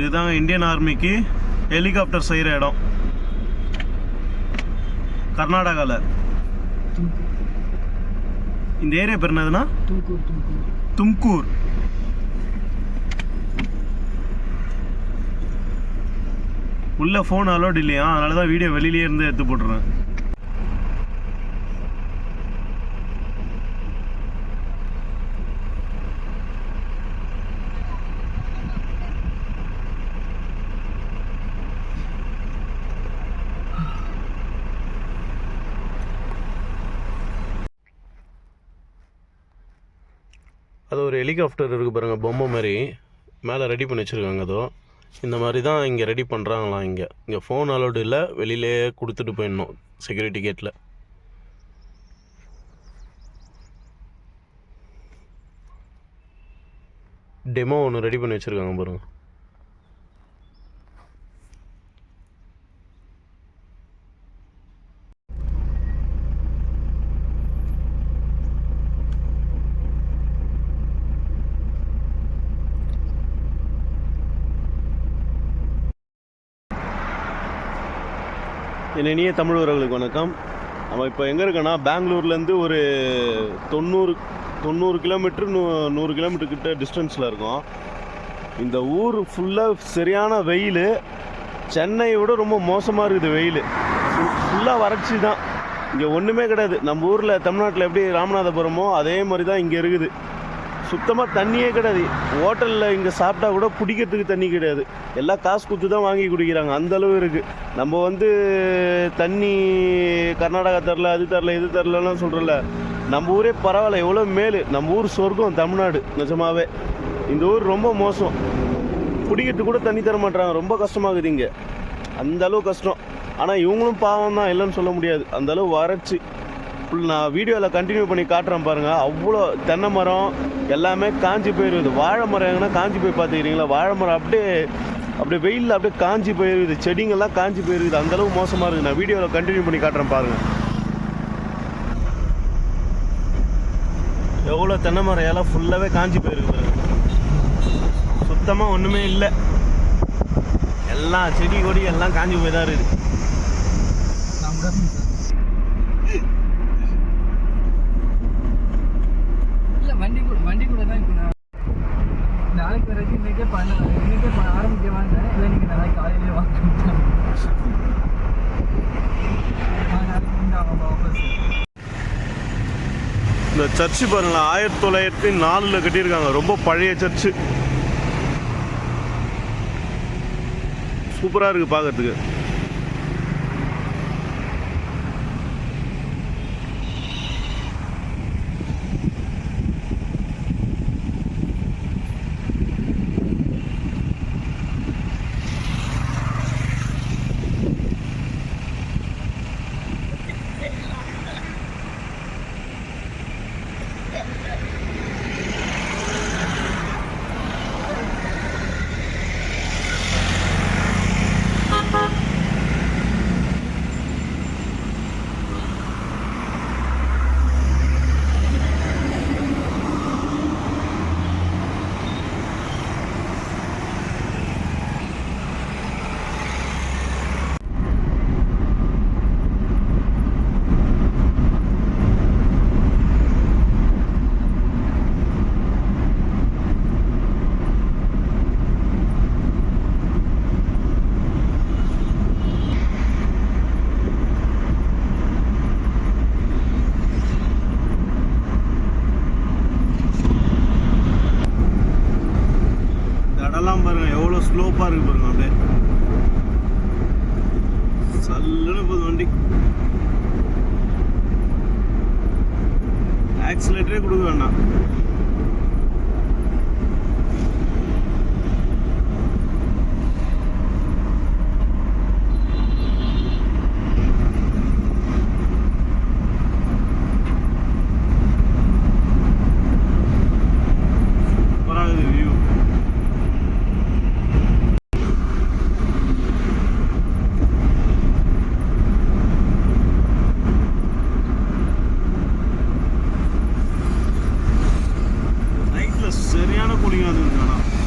இதுதான் Indian ஆர்மிக்கு helicopter செய்கிற இடம். கர்நாடகாவில் இந்த ஏரியா பேர் என்னதுன்னா? தும்கூர். உள்ள ஃபோன் அலோட் இல்லையா? அதனால தான் வீடியோ வெளியிலேயே இருந்து எடுத்து போட்டுருவேன் அது ஒரு ஹெலிகாப்டர் இருக்குது பாருங்கள் பொம்மை மாதிரி. மேலே ரெடி பண்ணி வச்சுருக்காங்க அதோ. இந்த மாதிரி தான் இங்கே ரெடி பண்ணுறாங்களாம் இங்கே. இங்கே ஃபோன் அலோடு இல்லை வெளியிலே கொடுத்துட்டு போயிடணும் செக்யூரிட்டி கேட்டில் டெமோ ஒன்று ரெடி பண்ணி வச்சுருக்காங்க பாருங்கள் என் இனிய தமிழர்களுக்கு வணக்கம். நம்ம இப்போ எங்கே இருக்கோன்னா பெங்களூர்லேருந்து ஒரு தொண்ணூறு தொண்ணூறு கிலோமீட்டர் நூ நூறு கிலோமீட்டர் கிட்ட டிஸ்டன்ஸில் இருக்கோம். இந்த ஊர் ஃபுல்லாக சரியான வெயில். சென்னையை விட ரொம்ப மோசமாக இருக்குது வெயில். ஃபுல்லாக வறட்சி தான். இங்கே ஒன்றுமே கிடையாது. நம்ம ஊரில் தமிழ்நாட்டில் எப்படி ராமநாதபுரமோ அதே மாதிரி தான் இங்கே இருக்குது. சுத்தமாக தண்ணியே கிடையாது. ஹோட்டலில் இங்கே சாப்பிட்டா கூட குடிக்கிறதுக்கு தண்ணி கிடையாது. எல்லாம் காசு கொடுத்து தான் வாங்கி குடிக்கிறாங்க. அந்த அளவு இருக்குது நம்ம வந்து தண்ணி கர்நாடகா தரல அது தரல இது தரலலாம் சொல்கிறல நம்ம ஊரே பரவாயில்ல. எவ்வளோ மேலு. நம்ம ஊர் சொர்க்கம் தமிழ்நாடு. நிஜமாவே. இந்த ஊர் ரொம்ப மோசம். குடிக்கிறதுக்கு கூட தண்ணி தர மாட்டாங்க ரொம்ப கஷ்டமாகுது இங்கே. அந்த அளவு கஷ்டம். ஆனால் இவங்களும் பாவம் தான் இல்லைன்னு சொல்ல முடியாது. அந்த அளவு வறட்சி. ஃபுல் நான் வீடியோவில் கண்டினியூ பண்ணி காட்டுறேன் பாருங்கள் அவ்வளோ தென்னை மரம் எல்லாமே காஞ்சி போயிருது. வாழை மரம் எங்கன்னா காஞ்சி போய் பார்த்துக்கிறீங்களா? வாழை மரம் அப்படியே அப்படியே வெயிலில் அப்படியே காஞ்சி போயிருக்குது செடிங்கள்லாம் காஞ்சி போயிருக்குது அந்தளவு மோசமாக இருக்குது. நான் வீடியோவில் கண்டினியூ பண்ணி காட்டுறேன் பாருங்கள் எவ்வளோ தென்னை மரம் எல்லாம் ஃபுல்லாகவே காஞ்சி போயிருக்குது சுத்தமாக ஒன்றுமே இல்லை. எல்லாம் செடி கொடி எல்லாம் காஞ்சி போய் தான் இருக்குது. சர்ச்சு பாருங்களேன். ஆயிரத்தி தொள்ளாயிரத்தி நாலில் கட்டியிருக்காங்க. ரொம்ப பழைய சர்ச்சு. சூப்பராக இருக்குது பார்க்கறதுக்கு இந்த இடம்லாம் பாருங்க எவ்வளோ ஸ்லோப்பாக இருக்கு பாருங்க அப்படியே കൂളിംഗ് ആണ് കാണാം.